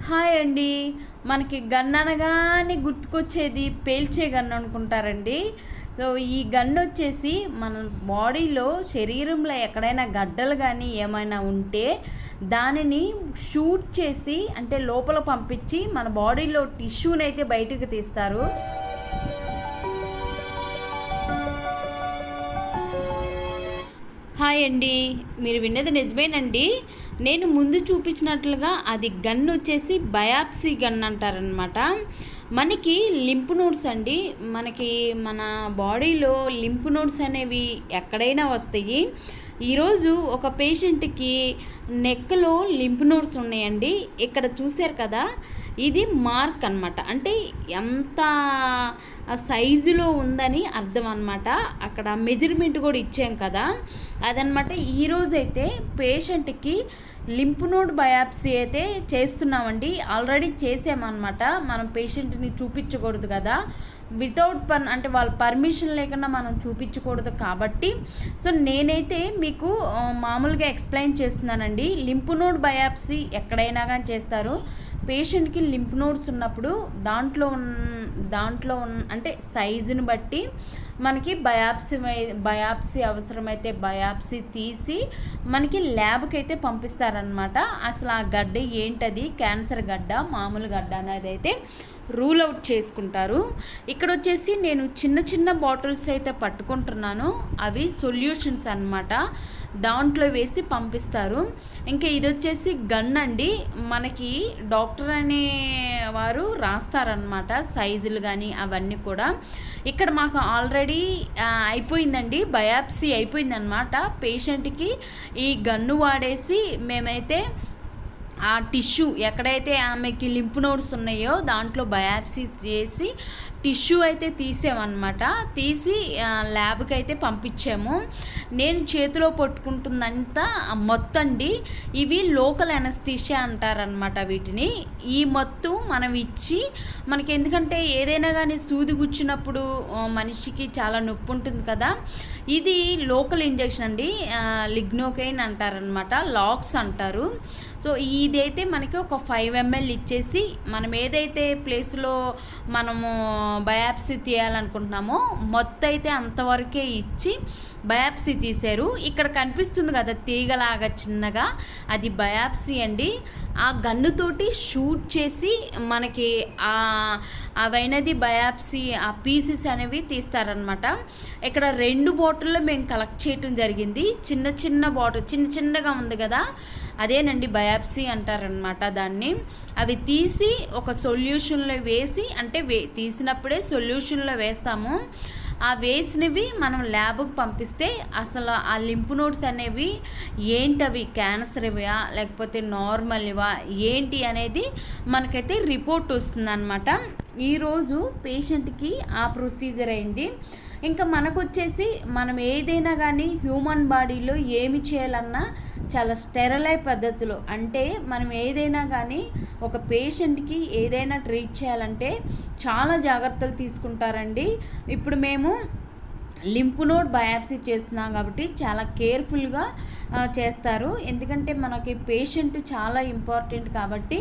Hi అండి. మనకి gun అనగానే గుర్తుకొచ్చేది పేల్చే గన్ అనుకుంటారండి. సో ఈ గన్ వచ్చేసి మన బాడీలో శరీరంలో ఎక్కడైనా గడ్డలు కానీ ఏమైనా ఉంటే దానిని షూట్ చేసి అంటే లోపల పంపించి మన బాడీలో టిష్యూని అయితే బయటకు తీస్తారు. హాయ్ అండి. మీరు విన్నది నిజమేనండి. నేను ముందు చూపించినట్లుగా అది గన్ వచ్చేసి బయాప్సీ గన్ అంటారనమాట మనకి లింప్ నోడ్స్ అండి. మనకి మన బాడీలో లింప్ నోడ్స్ అనేవి ఎక్కడైనా వస్తాయి. ఈరోజు ఒక పేషెంట్కి నెక్లో లింప్ నోడ్స్ ఉన్నాయండి. ఇక్కడ చూశారు కదా ఇది మార్క్ అనమాట అంటే ఎంత సైజులో ఉందని అర్థం అనమాట అక్కడ మెజర్మెంట్ కూడా ఇచ్చాం కదా. అదనమాట ఈరోజైతే పేషెంట్కి లింప్ నోడ్ బయాప్సీ అయితే చేస్తున్నామండి. ఆల్రెడీ చేసామన్నమాట. మనం పేషెంట్ని చూపించకూడదు కదా. వితౌట్ పర్ అంటే వాళ్ళ పర్మిషన్ లేకుండా మనం చూపించకూడదు కాబట్టి సో నేనైతే మీకు మామూలుగా ఎక్స్ప్లెయిన్ చేస్తున్నానండి. లింప్ నోడ్ బయాప్సీ ఎక్కడైనా కానీ చేస్తారు. పేషెంట్కి లింప్ నోడ్స్ ఉన్నప్పుడు దాంట్లో ఉన్ దాంట్లో ఉన్ అంటే సైజుని బట్టి మనకి బయాప్సీ బయాప్సీ అవసరమైతే బయాప్సీ తీసి మనకి ల్యాబ్కి అయితే పంపిస్తారనమాట అసలు ఆ గడ్డ ఏంటది? క్యాన్సర్ గడ్డ మామూలు గడ్డ అనేది అయితే రూల్ అవుట్ చేసుకుంటారు. ఇక్కడ వచ్చేసి నేను చిన్న చిన్న బాటిల్స్ అయితే పట్టుకుంటున్నాను. అవి సొల్యూషన్స్ అనమాట దాంట్లో వేసి పంపిస్తారు. ఇంకా ఇది వచ్చేసి గన్ అండి. మనకి డాక్టర్ అనే వారు రాస్తారనమాట సైజులు కానీ అవన్నీ కూడా. ఇక్కడ మాకు ఆల్రెడీ అయిపోయిందండి. బయాప్సీ అయిపోయిందనమాట పేషెంట్కి ఈ గన్ను వాడేసి మేమైతే ఆ టిష్యూ ఎక్కడైతే ఆమెకి లింపు నోడ్స్ ఉన్నాయో దాంట్లో బయాప్సీస్ చేసి టిష్యూ అయితే తీసామన్నమాట తీసి ల్యాబ్కి అయితే పంపించాము. నేను చేతిలో పట్టుకుంటుందంతా మొత్తండి. ఇవి లోకల్ ఎనస్థీషియా అంటారనమాట వీటిని. ఈ మొత్తం మనం ఇచ్చి మనకి ఎందుకంటే ఏదైనా కానీ సూది గుచ్చినప్పుడు మనిషికి చాలా నొప్పి ఉంటుంది కదా. ఇది లోకల్ ఇంజెక్షన్ అండి లిగ్నోకైన్ అంటారనమాట లాక్స్ అంటారు. సో ఇదైతే మనకి ఒక ఫైవ్ ఎంఎల్ ఇచ్చేసి మనం ఏదైతే ప్లేస్లో మనము బయాప్సీ తీయాలనుకుంటున్నామో మొత్తం అయితే అంతవరకే ఇచ్చి బయాప్సీ తీశారు. ఇక్కడ కనిపిస్తుంది కదా తీగలాగా చిన్నగా అది బయాప్సీ అండి. ఆ గన్నుతోటి షూట్ చేసి మనకి ఆ అవైనది బయాప్సీ ఆ పీసెస్ అనేవి తీస్తారనమాట ఇక్కడ రెండు బాటిల్లో మేము కలెక్ట్ చేయటం జరిగింది. చిన్న చిన్న బాటిల్ చిన్న చిన్నగా ఉంది కదా అదేనండి బయాప్సీ అంటారనమాట దాన్ని. అవి తీసి ఒక సొల్యూషన్లో వేసి అంటే వే తీసినప్పుడే సొల్యూషన్లో వేస్తాము. ఆ వేసినవి మనం ల్యాబ్కి పంపిస్తే అసలు ఆ లింప్ నోట్స్ అనేవి ఏంటవి క్యాన్సర్ ఇవా లేకపోతే నార్మల్ ఇవా ఏంటి అనేది మనకైతే రిపోర్ట్ వస్తుందన్నమాట. ఈరోజు పేషెంట్కి ఆ ప్రొసీజర్ అయింది. ఇంకా మనకు వచ్చేసి మనం ఏదైనా కానీ హ్యూమన్ బాడీలో ఏమి చేయాలన్నా చాలా స్టెరలై పద్ధతిలో అంటే మనం ఏదైనా కానీ ఒక పేషెంట్కి ఏదైనా ట్రీట్ చేయాలంటే చాలా జాగ్రత్తలు తీసుకుంటారండి. ఇప్పుడు మేము లింపు నోడ్ బయాప్సీ చేస్తున్నాం కాబట్టి చాలా కేర్ఫుల్గా చేస్తారు. ఎందుకంటే మనకి పేషెంట్ చాలా ఇంపార్టెంట్ కాబట్టి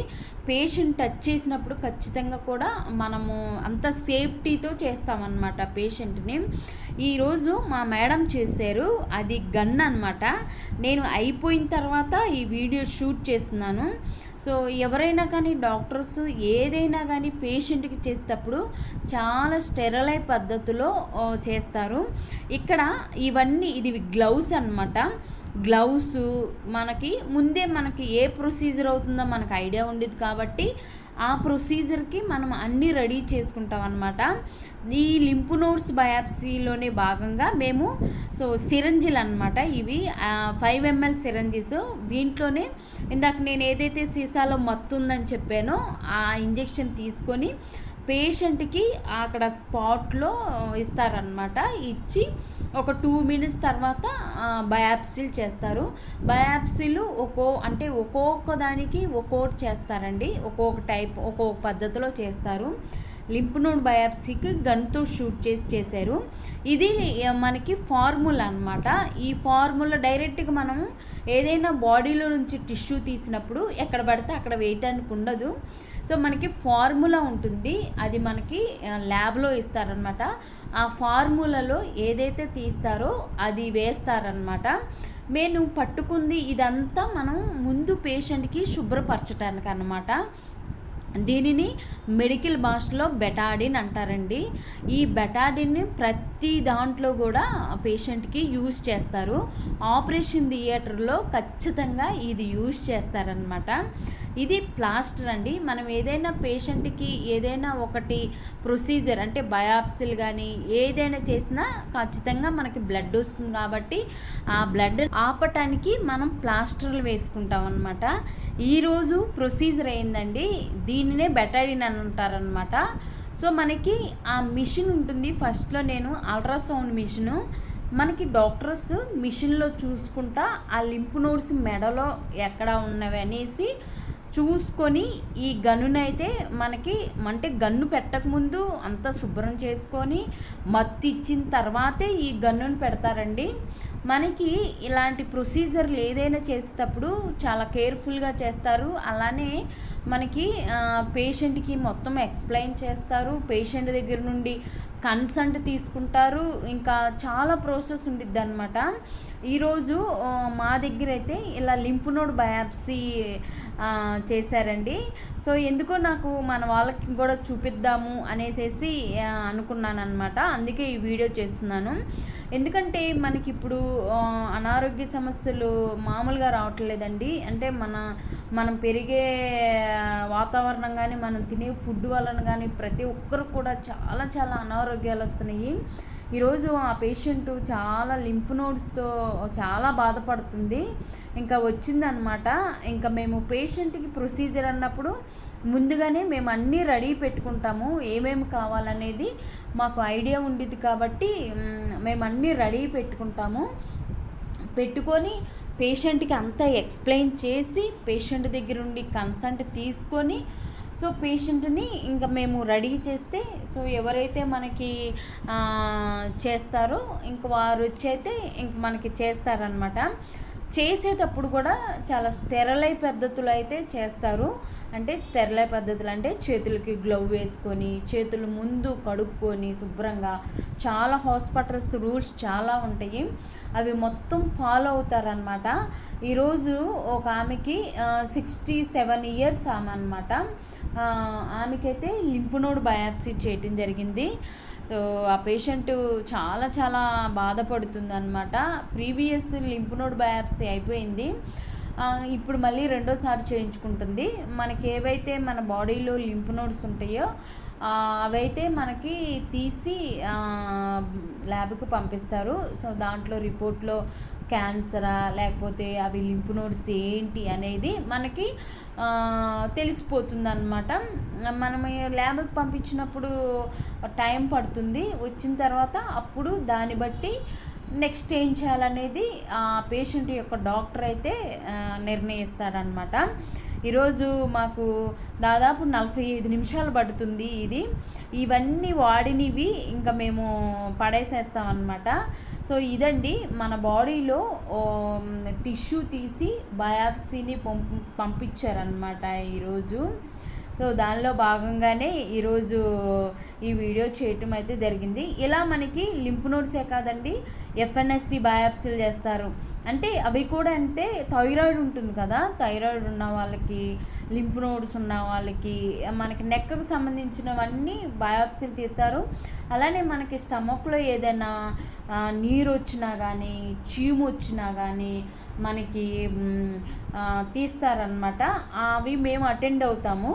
పేషెంట్ టచ్ చేసినప్పుడు ఖచ్చితంగా కూడా మనము అంత సేఫ్టీతో చేస్తామన్నమాట పేషెంట్ని. ఈరోజు మా మేడం చేశారు. అది గన్ అనమాట నేను అయిపోయిన తర్వాత ఈ వీడియో షూట్ చేస్తున్నాను. సో ఎవరైనా కానీ డాక్టర్స్ ఏదైనా కానీ పేషెంట్కి చేసేటప్పుడు చాలా స్టెరలై పద్ధతిలో చేస్తారు. ఇక్కడ ఇవన్నీ ఇది గ్లౌస్ అనమాట గ్లౌస్ మనకి ముందే మనకి ఏ ప్రొసీజర్ అవుతుందో మనకు ఐడియా ఉండేది కాబట్టి ఆ ప్రొసీజర్కి మనం అన్నీ రెడీ చేసుకుంటాం అనమాట ఈ లింపు నోట్స్ బయాప్సీలోనే భాగంగా మేము సో సిరంజిల్ అనమాట ఇవి ఫైవ్ ఎంఎల్ సిరంజిస్ దీంట్లోనే ఇందాక నేను ఏదైతే సీసాలో మత్తు ఉందని చెప్పానో ఆ ఇంజెక్షన్ తీసుకొని పేషెంట్కి అక్కడ స్పాట్లో ఇస్తారనమాట ఇచ్చి ఒక టూ మినిట్స్ తర్వాత బయాప్సీలు చేస్తారు. బయాప్సీలు ఒక్కో అంటే ఒక్కొక్క దానికి ఒక్కొక్కటి చేస్తారండి. ఒక్కొక్క టైప్ ఒక్కొక్క పద్ధతిలో చేస్తారు. లింప్ నోడ్ బయాప్సీకి గన్తో షూట్ చేసి చేశారు. ఇది మనకి ఫార్ములా అనమాట ఈ ఫార్ములా డైరెక్ట్గా మనం ఏదైనా బాడీలో నుంచి టిష్యూ తీసినప్పుడు ఎక్కడ పడితే అక్కడ వేయటానికి ఉండదు. సో మనకి ఫార్ములా ఉంటుంది. అది మనకి ల్యాబ్లో ఇస్తారనమాట ఆ ఫార్ములలో ఏదైతే తీస్తారో అది వేస్తారనమాట నేను పట్టుకుంది ఇదంతా మనం ముందు పేషెంట్కి శుభ్రపరచడానికి అనమాట దీనిని మెడికల్ భాషలో బెటాడిన్ అంటారండి. ఈ బెటాడిన్ ప్రతి దాంట్లో కూడా పేషెంట్కి యూజ్ చేస్తారు. ఆపరేషన్ థియేటర్లో ఖచ్చితంగా ఇది యూజ్ చేస్తారనమాట ఇది ప్లాస్టర్ అండి. మనం ఏదైనా పేషెంట్కి ఏదైనా ఒకటి ప్రొసీజర్ అంటే బయాప్సిల్ కానీ ఏదైనా చేసినా ఖచ్చితంగా మనకి బ్లడ్ వస్తుంది కాబట్టి ఆ బ్లడ్ ఆపటానికి మనం ప్లాస్టర్లు వేసుకుంటాం అనమాట ఈరోజు ప్రొసీజర్ అయిందండి దీనినే బెటాడిన్ అని అంటారనమాట సో మనకి ఆ మిషన్ ఉంటుంది. ఫస్ట్లో నేను అల్ట్రాసౌండ్ మిషను మనకి డాక్టర్స్ మిషన్లో చూసుకుంటా ఆ లింపు నోడ్స్ మెడలో ఎక్కడ ఉన్నవి అనేసి చూసుకొని ఈ గన్నునైతే మనకి అంటే గన్ను పెట్టకముందు అంతా శుభ్రం చేసుకొని మత్తు ఇచ్చిన తర్వాతే ఈ గన్నును పెడతారండి. మనకి ఇలాంటి ప్రొసీజర్లు ఏదైనా చేసేటప్పుడు చాలా కేర్ఫుల్గా చేస్తారు. అలానే మనకి పేషెంట్కి మొత్తం ఎక్స్ప్లెయిన్ చేస్తారు. పేషెంట్ దగ్గర నుండి కన్సంట్ తీసుకుంటారు. ఇంకా చాలా ప్రాసెస్ ఉండిద్ది అనమాట ఈరోజు మా దగ్గర అయితే ఇలా లింఫ్ నోడ్ బయాప్సీ చేశారండి. సో ఎందుకో నాకు మన వాళ్ళకి కూడా చూపిద్దాము అనేసి అనుకున్నాను అనమాట అందుకే ఈ వీడియో చేస్తున్నాను. ఎందుకంటే మనకి ఇప్పుడు అనారోగ్య సమస్యలు మామూలుగా రావట్లేదండి. అంటే మన మనం పెరిగే వాతావరణం కానీ మనం తినే ఫుడ్ వలన కానీ ప్రతి ఒక్కరు కూడా చాలా చాలా అనారోగ్యాలు వస్తున్నాయి. ఈరోజు ఆ పేషెంట్ చాలా లింఫ్ నోడ్స్తో చాలా బాధపడుతుంది. ఇంకా వచ్చిందనమాట. ఇంకా మేము పేషెంట్కి ప్రొసీజర్ అన్నప్పుడు ముందుగానే మేము అన్నీ రెడీ పెట్టుకుంటాము. ఏమేమి కావాలనేది మాకు ఐడియా ఉండిద్ది కాబట్టి మేము అన్నీ రెడీ పెట్టుకుంటాము. పెట్టుకొని పేషెంట్కి అంతా ఎక్స్ప్లెయిన్ చేసి పేషెంట్ దగ్గర ఉండి కన్సల్ట్ తీసుకొని సో పేషెంట్ని ఇంకా మేము రెడీ చేస్తే సో ఎవరైతే మనకి చేస్తారో ఇంక వారు వచ్చి అయితే ఇంక మనకి చేస్తారనమాట చేసేటప్పుడు కూడా చాలా స్టెరలై పద్ధతులు అయితే చేస్తారు. అంటే స్టెరలై పద్ధతులు అంటే చేతులకి గ్లవ్ వేసుకొని చేతులు ముందు కడుక్కొని శుభ్రంగా చాలా హాస్పిటల్స్ రూల్స్ చాలా ఉంటాయి. అవి మొత్తం ఫాలో అవుతారనమాట ఈరోజు ఒక ఆమెకి సిక్స్టీ సెవెన్ ఇయర్స్ ఆమె అనమాట ఆమెకైతే లింపునోడ్ బయాప్సీ చేయటం జరిగింది. సో ఆ పేషెంట్ చాలా చాలా బాధపడుతుంది అనమాట ప్రీవియస్ లింపు నోడ్ బయాప్సీ అయిపోయింది ఇప్పుడు మళ్ళీ రెండోసారి చేయించుకుంటుంది. మనకి ఏవైతే మన బాడీలో లింప్ నోడ్స్ ఉంటాయో అవైతే మనకి తీసి ల్యాబ్కి పంపిస్తారు. సో దాంట్లో రిపోర్ట్లో క్యాన్సరా లేకపోతే అవి లింప్ నోడ్స్ ఏంటి అనేది మనకి తెలిసిపోతుంది అనమాట మనం ల్యాబ్కి పంపించినప్పుడు టైం పడుతుంది. వచ్చిన తర్వాత అప్పుడు దాన్ని బట్టి నెక్స్ట్ ఏం చేయాలనేది ఆ పేషెంట్ యొక్క డాక్టర్ అయితే నిర్ణయిస్తాడనమాట ఈరోజు మాకు దాదాపు నలభై ఐదు నిమిషాలు పడుతుంది ఇది. ఇవన్నీ వాడినవి ఇంకా మేము పడేసేస్తామన్నమాట. సో ఇదండి మన బాడీలో టిష్యూ తీసి బయాప్సీని పంపి పంపించారనమాట ఈరోజు. సో దానిలో భాగంగానే ఈరోజు ఈ వీడియో చేయటం అయితే జరిగింది. ఇలా మనకి లింఫ్ నోడ్సే కాదండి ఎఫ్ఎన్ఎస్సి బయాప్సీలు చేస్తారు. అంటే అవి కూడా అంటే థైరాయిడ్ ఉంటుంది కదా థైరాయిడ్ ఉన్న వాళ్ళకి లింఫ్ నోడ్స్ ఉన్న వాళ్ళకి మనకి నెక్కకు సంబంధించినవన్నీ బయాప్సీలు తీస్తారు. అలానే మనకి స్టమక్లో ఏదైనా నీరు వచ్చినా కానీ చీము వచ్చినా కానీ మనకి తీస్తారనమాట అవి మేము అటెండ్ అవుతాము.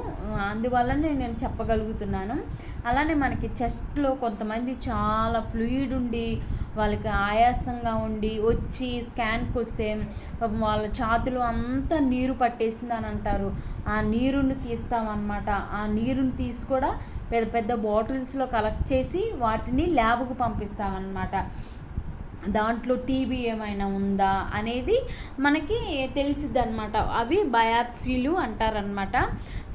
అందువల్లనే నేను చెప్పగలుగుతున్నాను. అలానే మనకి చెస్ట్లో కొంతమంది చాలా ఫ్లూయిడ్ ఉండి వాళ్ళకి ఆయాసంగా ఉండి వచ్చి స్కాన్కి వస్తే వాళ్ళ ఛాతులు అంతా నీరు పట్టేసిందని అంటారు. ఆ నీరుని తీస్తామన్నమాట. ఆ నీరుని తీసి కూడా పెద్ద పెద్ద బాటిల్స్లో కలెక్ట్ చేసి వాటిని ల్యాబ్కు పంపిస్తామన్నమాట. దాంట్లో టీబీ ఏమైనా ఉందా అనేది మనకి తెలిసిద్ది అనమాట అవి బయాప్సీలు అంటారనమాట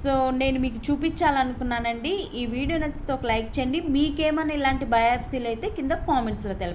సో నేను మీకు చూపించాలనుకున్నానండి. ఈ వీడియో నచ్చితే ఒక లైక్ చేయండి. మీకేమైనా ఇలాంటి బయాప్సీలు అయితే కింద కామెంట్స్లో తెలపండి.